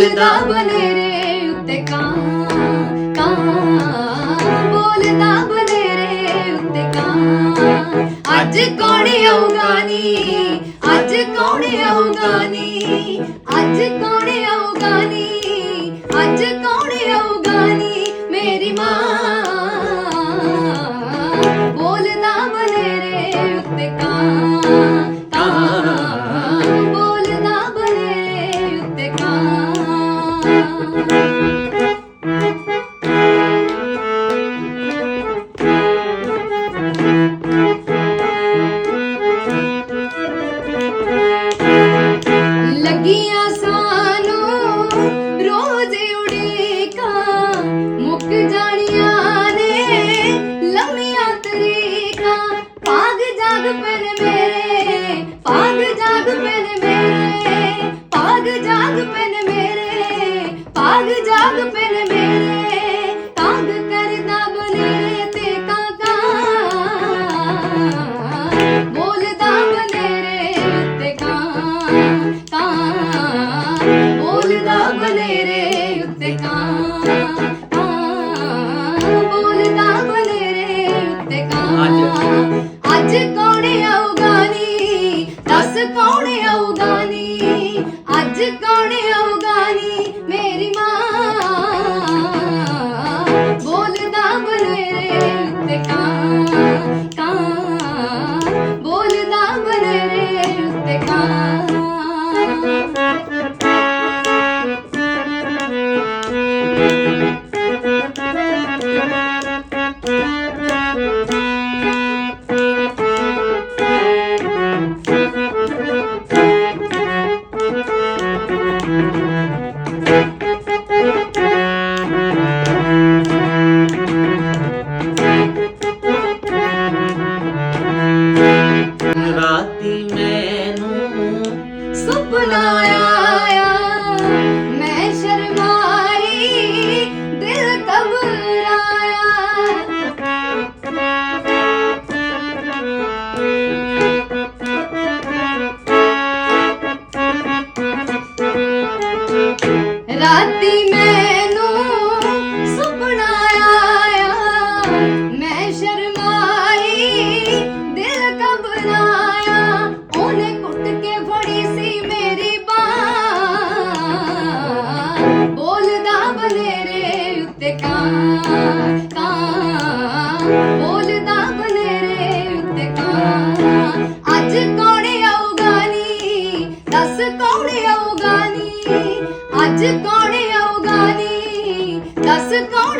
ਬੋਲਦਾ ਬਨੇਰੇ ਉੱਤੇ ਕਾਂ ਕਾਂ। ਬੋਲਦਾ ਬਨੇਰੇ ਉੱਤੇ ਕਾਂ। ਅੱਜ ਕੌਣ ਆਊਗਾ ਨੀ? ਅੱਜ ਕੌਣ ਆਊਗਾ ਨੀ? ਅੱਜ ਕੌਣ ਆਊਗਾ ਨੀ? ਅੱਜ ਕੌਣ ਆਊਗਾ ਨੀ? ਮੇਰੀ ਮਾਂ Música ਭਾਗ ਜਾਗ ਪੈਨ ਮੇਰੇ ਕਾਗ ਕਰਦਾ ਬਨੇ ਤੇ ਕਾਕਾ। ਬੋਲਦਾ ਬਨੇਰੇ ਉੱਤੇ ਕਾਂ ਕਾਂ। ਬੋਲਦਾ ਬਨੇਰੇ ਬੋਲਦਾ ਬਨੇਰੇ सपनाया ਕੌਣ ਆਊਗਾ ਨੀ ਦੱਸ ਕੌਣ